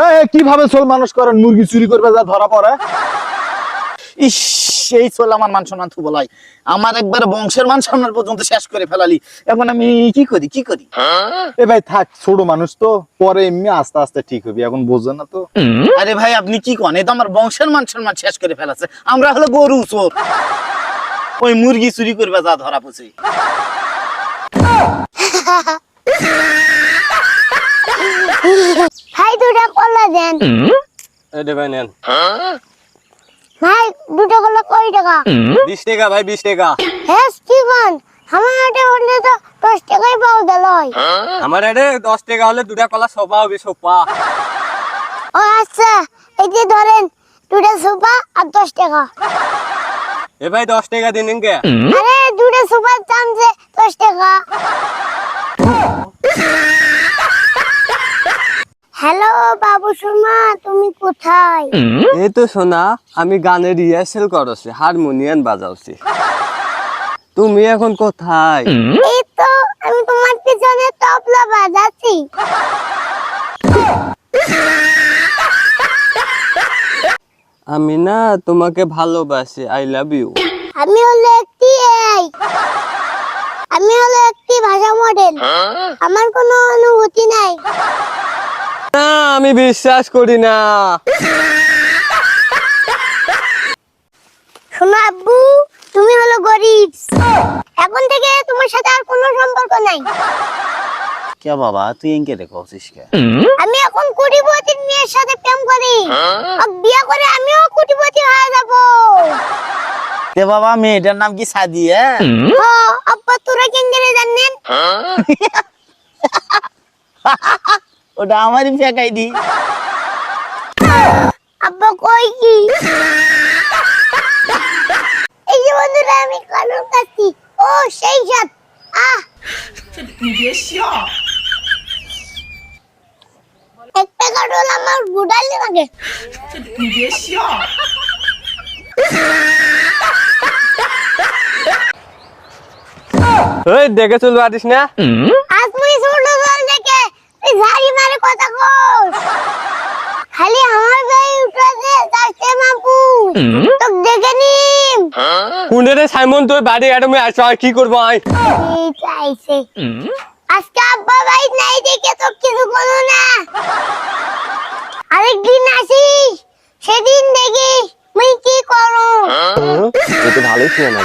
এই কীভাবে চোল মানুষ করেন মুরগি চুরি করবে যা ধরা পড়ে। ইস সেই চল আমার মান সম্মান থু বলাই আমার একবার বংশের মান সম্মান পর্যন্ত শেষ করে ফেলালি। এখন আমি কি করি কি করি? এ ভাই থাক ছোট মানুষ তো পরে এমনি আস্তে আস্তে ঠিক হবে এখন বোঝে না তো। আরে ভাই আপনি কি কন? এই তো আমার বংশের মান সম্মান শেষ করে ফেলাছে। আমরা হলো গরু চোর। ওই মুরগি চুরি করবে যা ধরা পড়ছে ভাই দুটা দেন এটা ভাই নেন। ভাই দুটো কলা কয় টাকা? বিশ টাকা ভাই বিশ টাকা। হ্যাঁ স্টিফান আমার এটা হলে তো দশ টাকাই পাওয়া গেল। আমার এটা দশ টাকা হলে দুটা কলা সোপা হবে সোপা ও আচ্ছা এই যে ধরেন দুটা সুপা আর দশ টাকা। এ ভাই দশ টাকা দিন কে আরে দুটা সুপার দাম যে দশ টাকা। বাবু শর্মা তুমি কোথায়? এই তো শোনা আমি গানের রিহার্সেল করছি হারমোনিয়াম বাজাওছি তুমি এখন কোথায়? এই তো আমি তোমার পিছনে তবলা বাজাচ্ছি। আমি না তোমাকে ভালোবাসি আই লাভ ইউ আমি হলো একটি এই আমি হলো একটি ভাষা মডেল আমার কোনো অনুভূতি নাই। না আমি বিশ্বাস করি না। শোনো আব্বু তুমি হলো গরিব। এখন থেকে তোমার সাথে আর কোনো সম্পর্ক নাই। কে বাবা তুই এনকে দেখছিস কে? আমি এখন কোটিপতির মেয়ের সাথে প্রেম করি। আর বিয়ে করে আমিও কোটিপতি হয়ে যাব। তে বাবা মেয়েটার নাম কি সাদিয়া ও আব্বা তোরা কেন জেনে জানেন ওটা আমারই ফেকাই দি আব্বা কই কি? এই যে বন্ধুরা আমি কানুন কাছি। ও সেই সাত আহ। একটা কাটল আমার বুড়ালি লাগে। ওই দেখে চলতে পারিস না আজ মুই ছোট দল দেখে তুই ঝাড়ি মারে কথা কস খালি আমার গায়ে উঠাছে যাচ্ছে মাপু তোক দেখে নিম। কোনটা রে সাইমন তোর বাড়ি গাড়ি আমি আর কি করব আই এই চাইছে। আজকে আব্বা ভাই নাই দেখে তো কিছু বলো না। আরেকদিন আসিস সেদিন দেখি মুই কি করো। এ তো ভালোই ছিল না।